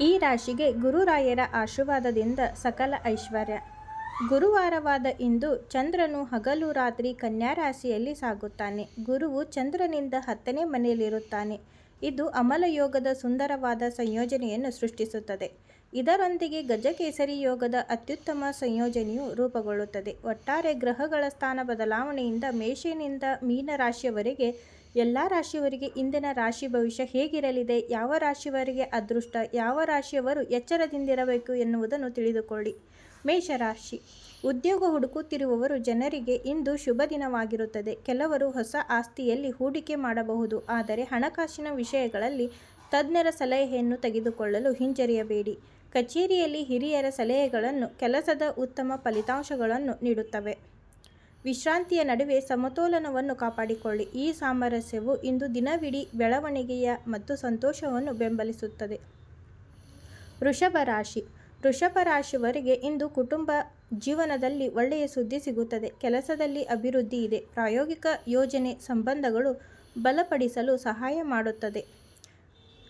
ಈ ರಾಶಿಗೆ ಗುರುರಾಯರ ಆಶೀರ್ವಾದದಿಂದ ಸಕಲ ಐಶ್ವರ್ಯ. ಗುರುವಾರವಾದ ಇಂದು ಚಂದ್ರನು ಹಗಲು ರಾತ್ರಿ ಕನ್ಯಾ ರಾಶಿಯಲ್ಲಿ ಸಾಗುತ್ತಾನೆ. ಗುರುವು ಚಂದ್ರನಿಂದ ಹತ್ತನೇ ಮನೆಯಲ್ಲಿರುತ್ತಾನೆ. ಇದು ಅಮಲ ಯೋಗದ ಸುಂದರವಾದ ಸಂಯೋಜನೆಯನ್ನು ಸೃಷ್ಟಿಸುತ್ತದೆ. ಇದರೊಂದಿಗೆ ಗಜಕೇಸರಿ ಯೋಗದ ಅತ್ಯುತ್ತಮ ಸಂಯೋಜನೆಯು ರೂಪುಗೊಳ್ಳುತ್ತದೆ. ಒಟ್ಟಾರೆ ಗ್ರಹಗಳ ಸ್ಥಾನ ಬದಲಾವಣೆಯಿಂದ ಮೇಷಿನಿಂದ ಮೀನ ರಾಶಿಯವರೆಗೆ ಎಲ್ಲ ರಾಶಿಯವರಿಗೆ ಇಂದಿನ ರಾಶಿ ಭವಿಷ್ಯ ಹೇಗಿರಲಿದೆ, ಯಾವ ರಾಶಿಯವರಿಗೆ ಅದೃಷ್ಟ, ಯಾವ ರಾಶಿಯವರು ಎಚ್ಚರದಿಂದಿರಬೇಕು ಎನ್ನುವುದನ್ನು ತಿಳಿದುಕೊಳ್ಳಿ. ಮೇಷರಾಶಿ. ಉದ್ಯೋಗ ಹುಡುಕುತ್ತಿರುವವರು ಜನರಿಗೆ ಇಂದು ಶುಭ ದಿನವಾಗಿರುತ್ತದೆ. ಕೆಲವರು ಹೊಸ ಆಸ್ತಿಯಲ್ಲಿ ಹೂಡಿಕೆ ಮಾಡಬಹುದು, ಆದರೆ ಹಣಕಾಸಿನ ವಿಷಯಗಳಲ್ಲಿ ತಜ್ಞರ ಸಲಹೆಯನ್ನು ತೆಗೆದುಕೊಳ್ಳಲು ಹಿಂಜರಿಯಬೇಡಿ. ಕಚೇರಿಯಲ್ಲಿ ಹಿರಿಯರ ಸಲಹೆಗಳನ್ನು ಕೆಲಸದ ಉತ್ತಮ ಫಲಿತಾಂಶಗಳನ್ನು ನೀಡುತ್ತವೆ. ವಿಶ್ರಾಂತಿಯ ನಡುವೆ ಸಮತೋಲನವನ್ನು ಕಾಪಾಡಿಕೊಳ್ಳಿ. ಈ ಸಾಮರಸ್ಯವು ಇಂದು ದಿನವಿಡೀ ಬೆಳವಣಿಗೆಯ ಮತ್ತು ಸಂತೋಷವನ್ನು ಬೆಂಬಲಿಸುತ್ತದೆ. ವೃಷಭ ರಾಶಿ. ವೃಷಭ ರಾಶಿಯವರಿಗೆ ಇಂದು ಕುಟುಂಬ ಜೀವನದಲ್ಲಿ ಒಳ್ಳೆಯ ಸುದ್ದಿ ಸಿಗುತ್ತದೆ. ಕೆಲಸದಲ್ಲಿ ಅಭಿವೃದ್ಧಿ ಇದೆ. ಪ್ರಾಯೋಗಿಕ ಯೋಜನೆ ಸಂಬಂಧಗಳು ಬಲಪಡಿಸಲು ಸಹಾಯ ಮಾಡುತ್ತದೆ.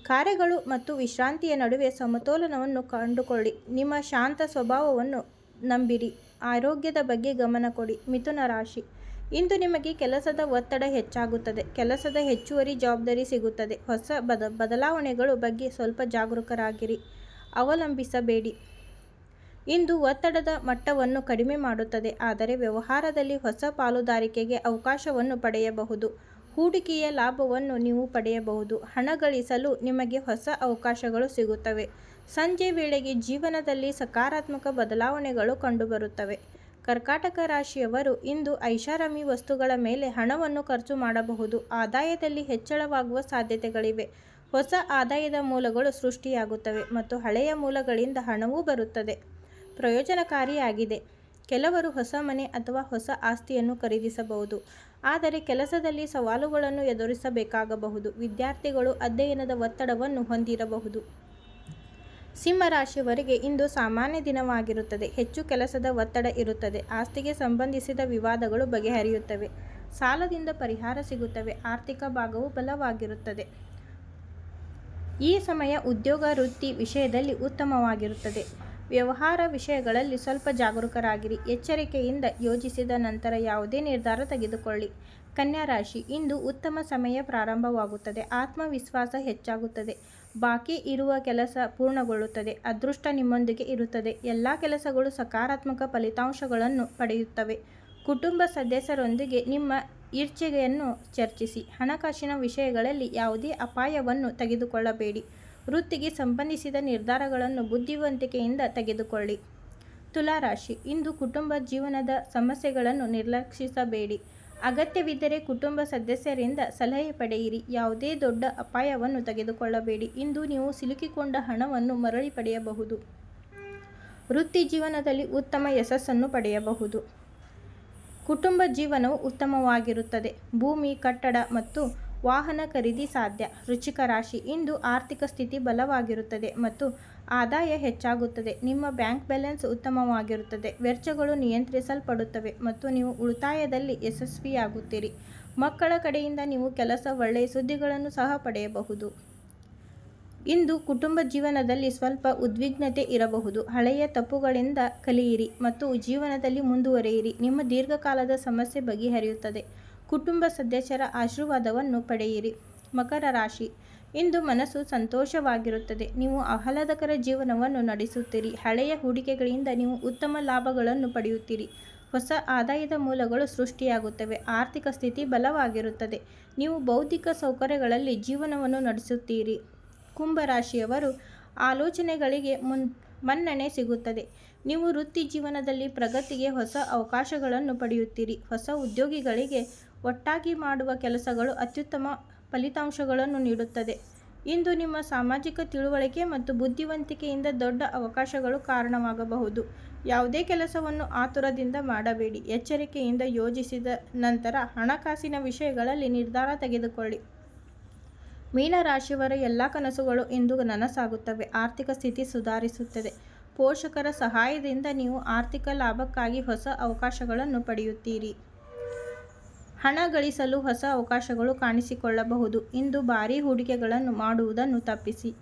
ಕಾರ್ಯಗಳು ಮತ್ತು ವಿಶ್ರಾಂತಿಯ ನಡುವೆ ಸಮತೋಲನವನ್ನು ಕಂಡುಕೊಳ್ಳಿ. ನಿಮ್ಮ ಶಾಂತ ಸ್ವಭಾವವನ್ನು ನಂಬಿರಿ. ಆರೋಗ್ಯದ ಬಗ್ಗೆ ಗಮನ ಕೊಡಿ. ಮಿಥುನ ರಾಶಿ. ಇಂದು ನಿಮಗೆ ಕೆಲಸದ ಒತ್ತಡ ಹೆಚ್ಚಾಗುತ್ತದೆ. ಕೆಲಸದ ಹೆಚ್ಚುವರಿ ಜವಾಬ್ದಾರಿ ಸಿಗುತ್ತದೆ. ಹೊಸ ಬದ, ಬದಲಾವಣೆಗಳು ಬಗ್ಗೆ ಸ್ವಲ್ಪ ಜಾಗರೂಕರಾಗಿರಿ. ಅವಲಂಬಿಸಬೇಡಿ. ಇಂದು ಒತ್ತಡದ ಮಟ್ಟವನ್ನು ಕಡಿಮೆ ಮಾಡುತ್ತದೆ. ಆದರೆ ವ್ಯವಹಾರದಲ್ಲಿ ಹೊಸ ಪಾಲುದಾರಿಕೆಗೆ ಅವಕಾಶವನ್ನು ಪಡೆಯಬಹುದು. ಹೂಡಿಕೆಯ ಲಾಭವನ್ನು ನೀವು ಪಡೆಯಬಹುದು. ಹಣ ಗಳಿಸಲು ನಿಮಗೆ ಹೊಸ ಅವಕಾಶಗಳು ಸಿಗುತ್ತವೆ. ಸಂಜೆ ವೇಳೆಗೆ ಜೀವನದಲ್ಲಿ ಸಕಾರಾತ್ಮಕ ಬದಲಾವಣೆಗಳು ಕಂಡುಬರುತ್ತವೆ. ಕರ್ಕಾಟಕ ರಾಶಿಯವರು ಇಂದು ಐಷಾರಾಮಿ ವಸ್ತುಗಳ ಮೇಲೆ ಹಣವನ್ನು ಖರ್ಚು ಮಾಡಬಹುದು. ಆದಾಯದಲ್ಲಿ ಹೆಚ್ಚಳವಾಗುವ ಸಾಧ್ಯತೆಗಳಿವೆ. ಹೊಸ ಆದಾಯದ ಮೂಲಗಳು ಸೃಷ್ಟಿಯಾಗುತ್ತವೆ ಮತ್ತು ಹಳೆಯ ಮೂಲಗಳಿಂದ ಹಣವೂ ಬರುತ್ತದೆ. ಪ್ರಯೋಜನಕಾರಿಯಾಗಿದೆ. ಕೆಲವರು ಹೊಸ ಮನೆ ಅಥವಾ ಹೊಸ ಆಸ್ತಿಯನ್ನು ಖರೀದಿಸಬಹುದು. ಆದರೆ ಕೆಲಸದಲ್ಲಿ ಸವಾಲುಗಳನ್ನು ಎದುರಿಸಬೇಕಾಗಬಹುದು. ವಿದ್ಯಾರ್ಥಿಗಳು ಅಧ್ಯಯನದ ಒತ್ತಡವನ್ನು ಹೊಂದಿರಬಹುದು. ಸಿಂಹರಾಶಿಯವರಿಗೆ ಇಂದು ಸಾಮಾನ್ಯ ದಿನವಾಗಿರುತ್ತದೆ. ಹೆಚ್ಚು ಕೆಲಸದ ಒತ್ತಡ ಇರುತ್ತದೆ. ಆಸ್ತಿಗೆ ಸಂಬಂಧಿಸಿದ ವಿವಾದಗಳು ಬಗೆಹರಿಯುತ್ತವೆ. ಸಾಲದಿಂದ ಪರಿಹಾರ ಸಿಗುತ್ತವೆ. ಆರ್ಥಿಕ ಭಾಗವು ಬಲವಾಗಿರುತ್ತದೆ. ಈ ಸಮಯ ಉದ್ಯೋಗ ವೃತ್ತಿ ವಿಷಯದಲ್ಲಿ ಉತ್ತಮವಾಗಿರುತ್ತದೆ. ವ್ಯವಹಾರ ವಿಷಯಗಳಲ್ಲಿ ಸ್ವಲ್ಪ ಜಾಗರೂಕರಾಗಿರಿ. ಎಚ್ಚರಿಕೆಯಿಂದ ಯೋಜಿಸಿದ ನಂತರ ಯಾವುದೇ ನಿರ್ಧಾರ ತೆಗೆದುಕೊಳ್ಳಿ. ಕನ್ಯಾ ರಾಶಿ, ಇಂದು ಉತ್ತಮ ಸಮಯ ಪ್ರಾರಂಭವಾಗುತ್ತದೆ. ಆತ್ಮವಿಶ್ವಾಸ ಹೆಚ್ಚಾಗುತ್ತದೆ. ಬಾಕಿ ಇರುವ ಕೆಲಸ ಪೂರ್ಣಗೊಳ್ಳುತ್ತದೆ. ಅದೃಷ್ಟ ನಿಮ್ಮೊಂದಿಗೆ ಇರುತ್ತದೆ. ಎಲ್ಲ ಕೆಲಸಗಳು ಸಕಾರಾತ್ಮಕ ಫಲಿತಾಂಶಗಳನ್ನು ಪಡೆಯುತ್ತವೆ. ಕುಟುಂಬ ಸದಸ್ಯರೊಂದಿಗೆ ನಿಮ್ಮ ಈರ್ಚೆಗೆಯನ್ನು ಚರ್ಚಿಸಿ. ಹಣಕಾಸಿನ ವಿಷಯಗಳಲ್ಲಿ ಯಾವುದೇ ಅಪಾಯವನ್ನು ತೆಗೆದುಕೊಳ್ಳಬೇಡಿ. ವೃತ್ತಿಗೆ ಸಂಬಂಧಿಸಿದ ನಿರ್ಧಾರಗಳನ್ನು ಬುದ್ಧಿವಂತಿಕೆಯಿಂದ ತೆಗೆದುಕೊಳ್ಳಿ. ತುಲಾರಾಶಿ, ಇಂದು ಕುಟುಂಬ ಜೀವನದ ಸಮಸ್ಯೆಗಳನ್ನು ನಿರ್ಲಕ್ಷಿಸಬೇಡಿ. ಅಗತ್ಯವಿದ್ದರೆ ಕುಟುಂಬ ಸದಸ್ಯರಿಂದ ಸಲಹೆ ಪಡೆಯಿರಿ. ಯಾವುದೇ ದೊಡ್ಡ ಅಪಾಯವನ್ನು ತೆಗೆದುಕೊಳ್ಳಬೇಡಿ. ಇಂದು ನೀವು ಸಿಲುಕಿಕೊಂಡ ಹಣವನ್ನು ಮರಳಿ ಪಡೆಯಬಹುದು. ವೃತ್ತಿ ಜೀವನದಲ್ಲಿ ಉತ್ತಮ ಯಶಸ್ಸನ್ನು ಪಡೆಯಬಹುದು. ಕುಟುಂಬ ಜೀವನವು ಉತ್ತಮವಾಗಿರುತ್ತದೆ. ಭೂಮಿ, ಕಟ್ಟಡ ಮತ್ತು ವಾಹನ ಖರೀದಿ ಸಾಧ್ಯ. ವೃಶ್ಚಿಕ ರಾಶಿ ಇಂದು ಆರ್ಥಿಕ ಸ್ಥಿತಿ ಬಲವಾಗಿರುತ್ತದೆ ಮತ್ತು ಆದಾಯ ಹೆಚ್ಚಾಗುತ್ತದೆ. ನಿಮ್ಮ ಬ್ಯಾಂಕ್ ಬ್ಯಾಲೆನ್ಸ್ ಉತ್ತಮವಾಗಿರುತ್ತದೆ. ವೆಚ್ಚಗಳು ನಿಯಂತ್ರಿಸಲ್ಪಡುತ್ತವೆ ಮತ್ತು ನೀವು ಉಳಿತಾಯದಲ್ಲಿ ಯಶಸ್ವಿಯಾಗುತ್ತೀರಿ. ಮಕ್ಕಳ ಕಡೆಯಿಂದ ನೀವು ಕೆಲಸ ಒಳ್ಳೆಯ ಸುದ್ದಿಗಳನ್ನು ಸಹ ಪಡೆಯಬಹುದು. ಇಂದು ಕುಟುಂಬ ಜೀವನದಲ್ಲಿ ಸ್ವಲ್ಪ ಉದ್ವಿಗ್ನತೆ ಇರಬಹುದು. ಹಳೆಯ ತಪ್ಪುಗಳಿಂದ ಕಲಿಯಿರಿ ಮತ್ತು ಜೀವನದಲ್ಲಿ ಮುಂದುವರಿಯಿರಿ. ನಿಮ್ಮ ದೀರ್ಘಕಾಲದ ಸಮಸ್ಯೆ ಬಗೆಹರಿಯುತ್ತದೆ. ಕುಟುಂಬ ಸದಸ್ಯರ ಆಶೀರ್ವಾದವನ್ನು ಪಡೆಯಿರಿ. ಮಕರ ರಾಶಿ. ಇಂದು ಮನಸ್ಸು ಸಂತೋಷವಾಗಿರುತ್ತದೆ. ನೀವು ಆಹ್ಲಾದಕರ ಜೀವನವನ್ನು ನಡೆಸುತ್ತೀರಿ. ಹಳೆಯ ಹೂಡಿಕೆಗಳಿಂದ ನೀವು ಉತ್ತಮ ಲಾಭಗಳನ್ನು ಪಡೆಯುತ್ತೀರಿ. ಹೊಸ ಆದಾಯದ ಮೂಲಗಳು ಸೃಷ್ಟಿಯಾಗುತ್ತವೆ. ಆರ್ಥಿಕ ಸ್ಥಿತಿ ಬಲವಾಗಿರುತ್ತದೆ. ನೀವು ಬೌದ್ಧಿಕ ಸೌಕರ್ಯಗಳಲ್ಲಿ ಜೀವನವನ್ನು ನಡೆಸುತ್ತೀರಿ. ಕುಂಭರಾಶಿಯವರು ಆಲೋಚನೆಗಳಿಗೆ ಮುನ್, ಮನ್ನಣೆ ಸಿಗುತ್ತದೆ. ನೀವು ವೃತ್ತಿ ಜೀವನದಲ್ಲಿ ಪ್ರಗತಿಗೆ ಹೊಸ ಅವಕಾಶಗಳನ್ನು ಪಡೆಯುತ್ತೀರಿ. ಹೊಸ ಉದ್ಯೋಗಿಗಳಿಗೆ ಒಟ್ಟಾಗಿ ಮಾಡುವ ಕೆಲಸಗಳು ಅತ್ಯುತ್ತಮ ಫಲಿತಾಂಶಗಳನ್ನು ನೀಡುತ್ತದೆ. ಇಂದು ನಿಮ್ಮ ಸಾಮಾಜಿಕ ತಿಳುವಳಿಕೆ ಮತ್ತು ಬುದ್ಧಿವಂತಿಕೆಯಿಂದ ದೊಡ್ಡ ಅವಕಾಶಗಳು ಕಾರಣವಾಗಬಹುದು. ಯಾವುದೇ ಕೆಲಸವನ್ನು ಆತುರದಿಂದ ಮಾಡಬೇಡಿ. ಎಚ್ಚರಿಕೆಯಿಂದ ಯೋಜಿಸಿದ ನಂತರ ಹಣಕಾಸಿನ ವಿಷಯಗಳಲ್ಲಿ ನಿರ್ಧಾರ ತೆಗೆದುಕೊಳ್ಳಿ. ಮೀನರಾಶಿಯವರ ಎಲ್ಲ ಕನಸುಗಳು ಇಂದು ನನಸಾಗುತ್ತವೆ. ಆರ್ಥಿಕ ಸ್ಥಿತಿ ಸುಧಾರಿಸುತ್ತದೆ. ಪೋಷಕರ ಸಹಾಯದಿಂದ ನೀವು ಆರ್ಥಿಕ ಲಾಭಕ್ಕಾಗಿ ಹೊಸ ಅವಕಾಶಗಳನ್ನು ಪಡೆಯುತ್ತೀರಿ. ಹಣ ಗಳಿಸಲು ಹೊಸ ಅವಕಾಶಗಳು ಕಾಣಿಸಿಕೊಳ್ಳಬಹುದು. ಇಂದು ಭಾರೀ ಹೂಡಿಕೆಗಳನ್ನು ಮಾಡುವುದನ್ನು ತಪ್ಪಿಸಿ.